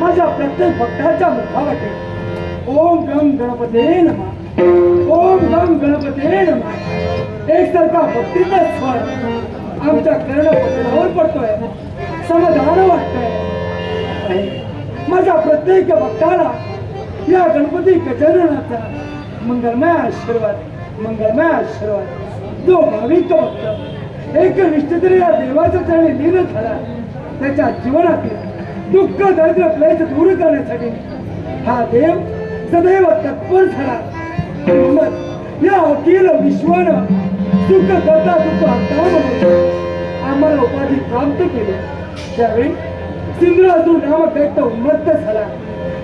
माझ्या प्रत्येक भक्ताच्या मुखावाटे ओम गम गणपते नमा। ओम गम एकसारखा भक्तीचा स्वर आमच्या कर्णपटलावर पडतोय. समाधान वाटतंय. माझ्या प्रत्येक भक्ताला या गणपती गजाननाचा मंगलमय आशीर्वाद मंगलमय आशीर्वाद. जो भाविक भक्त एक निश्चितने या देवाच्या चरणी लीन झाला त्याच्या जीवनातील दुःख दरिद्र क्लेश दूर करण्यासाठी हा देव सदैव तत्पर झाला. या अखिल विश्वानं सुख करता दुःख हत्ता आम्हाला उपाधी प्राप्त केली. त्यावेळी सिंधुरातून नामक दैत्य उन्मत्त झाला.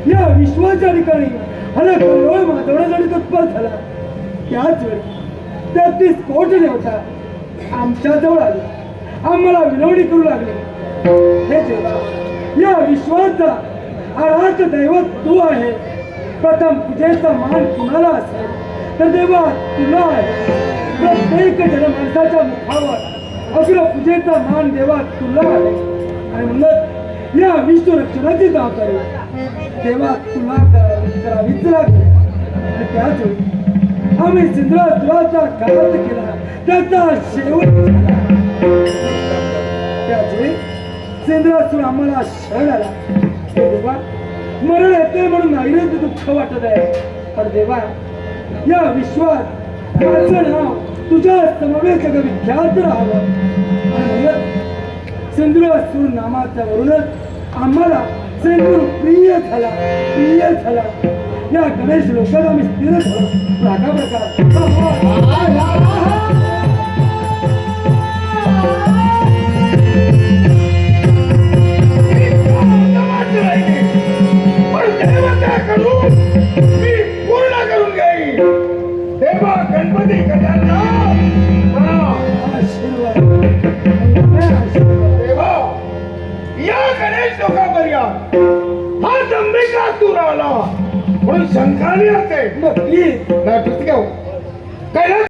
या विश्वाच्या ठिकाणी हलक कल्लोळ माधवण्यासाठी तत्पर झाला. त्याच वेळी तेहतीस स्फोट देवता आमच्या जवळ आले. आम्हाला विनवणी करू लागले. हे देवा या विश्वाचा आराध दैवत तू आहे. प्रथम पूजेचा मान कुणाला असेल? तर देवा तुला प्रत्येक जनमानसाच्या मुखावर अग्र पूजेचा मान देवा तुला आहे. आणि म्हणत या विष्णू रक्षणाची जबाबदारी देवा तुला करावीच लागेल. त्याच वेळी आम्ही सिंधुराचा घात केला त्याचा शेवट त्याच वेळी सिंधुरासून आम्हाला शरण आला. देवा मरण येते म्हणून नैवेद्य दुःख वाटत आहे. पण देवा या विश्वात त्याचं नाव तुझ्या समवेत विख्यात राहावं. चंद्र म्हणून सिंधुरासूर नामाच्या वरूनच आम्हाला चंद्र प्रिय झाला. प्रिय झाला. या गणेश लोकांना आम्ही स्थिर झालो प्रकार अंबिका दूर आला म्हणून शंका नाही असते नक्की नाही पुस्तक कैलास